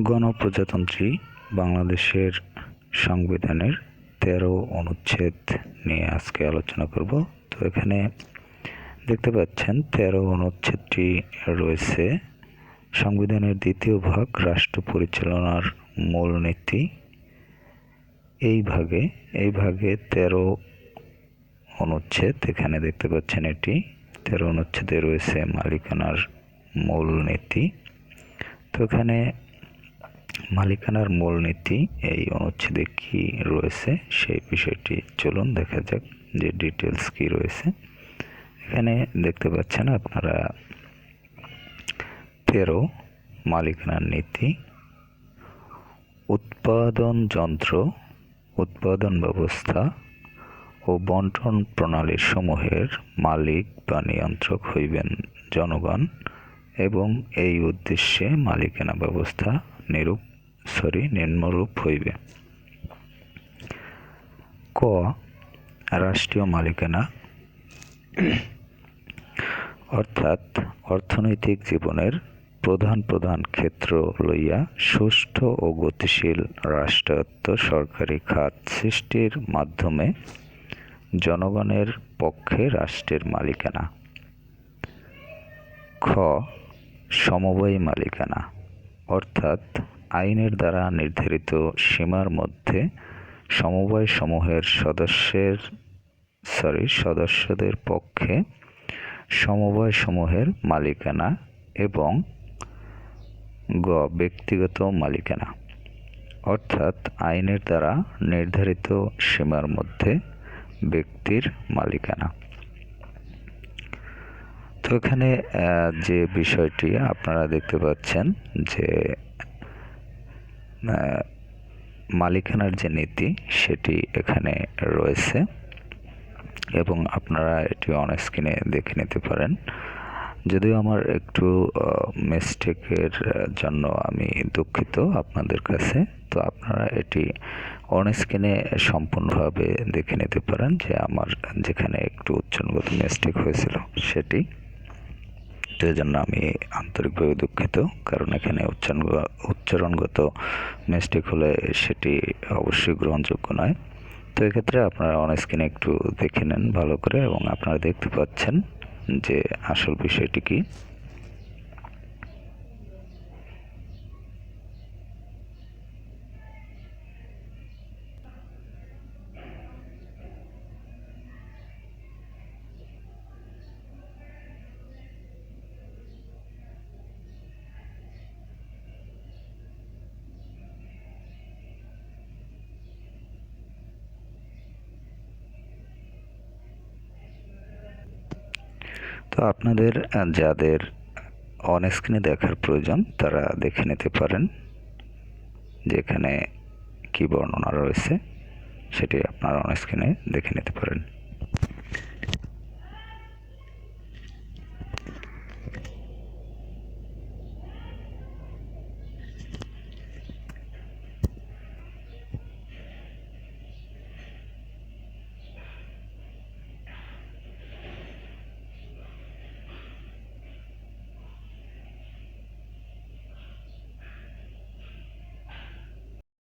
গণপ্রজাতন্ত্রী বাংলাদেশের সংবিধানের তেরো অনুচ্ছেদ নিয়ে আজকে আলোচনা করব। তো এখানে দেখতে পাচ্ছেন, তেরো অনুচ্ছেদটি রয়েছে। সংবিধানের দ্বিতীয় ভাগ রাষ্ট্র পরিচালনার মূলনীতি এই ভাগে এই ভাগে তেরো অনুচ্ছেদ, এখানে দেখতে পাচ্ছেন এটি। তেরো অনুচ্ছেদে রয়েছে মালিকানার মূলনীতি তো এখানে মালিকানার মূলনীতি এই অনুচ্ছেদে কি রয়েছে সেই বিষয়টি চলুন দেখা যাক যে ডিটেলস কি রয়েছে। এখানে দেখতে পাচ্ছেন আপনারা তেরো মালিকানার নীতি। উৎপাদন যন্ত্র, উৎপাদন ব্যবস্থা ও বন্টন প্রণালী সমূহের মালিক বা নিয়ন্ত্রক হইবেন জনগণ এবং এই উদ্দেশ্যে মালিকানা ব্যবস্থা নিরূপ, সরি, নিম্নরূপ হইবে। ক, রাষ্ট্রীয় মালিকানা। অর্থাৎ অর্থনৈতিক জীবনের প্রধান প্রধান ক্ষেত্র লইয়া সুষ্ঠু ও গতিশীল রাষ্ট্রায়ত্ত সরকারি খাত সৃষ্টির মাধ্যমে জনগণের পক্ষে রাষ্ট্রের মালিকানা। খ, সমবায়ী মালিকানা। অর্থাৎ আইনের দ্বারা নির্ধারিত সীমার মধ্যে সমবায় সমূহের সদস্যের সরি সদস্যদের পক্ষে সমবায় সমূহের মালিকানা এবং গ, ব্যক্তিগত মালিকানা। অর্থাৎ আইনের দ্বারা নির্ধারিত সীমার মধ্যে ব্যক্তির মালিকানা। তো এখানে যে বিষয়টি আপনারা দেখতে পাচ্ছেন যে মালিকানার যে নীতি সেটি এখানে রয়েছে এবং আপনারা এটি অন স্ক্রিনে দেখে নিতে পারেন। যদিও আমার একটু মিস্টেকের জন্য আমি দুঃখিত আপনাদের কাছে, তো আপনারা এটি অন স্ক্রিনে সম্পূর্ণভাবে দেখে নিতে পারেন যে আমার যেখানে একটু উচ্চারণগত মিস্টেক হয়েছিল সেটি। তো জন্য আমি আন্তরিকভাবে দুঃখিত, কারণ এখানে উচ্চারণ উচ্চারণগত মিস্টেক হলে সেটি অবশ্যই গ্রহণযোগ্য নয়। তো এক্ষেত্রে আপনারা অন স্ক্রিনে একটু দেখে নেন ভালো করে এবং আপনারা দেখতে পাচ্ছেন যে আসল বিষয়টি কি। তো আপনাদের যাদের অন স্ক্রিনে দেখার প্রয়োজন, তারা দেখে নিতে পারেন যেখানে কী বর্ণনা রয়েছে, সেটি আপনারা অন স্ক্রিনে দেখে নিতে পারেন।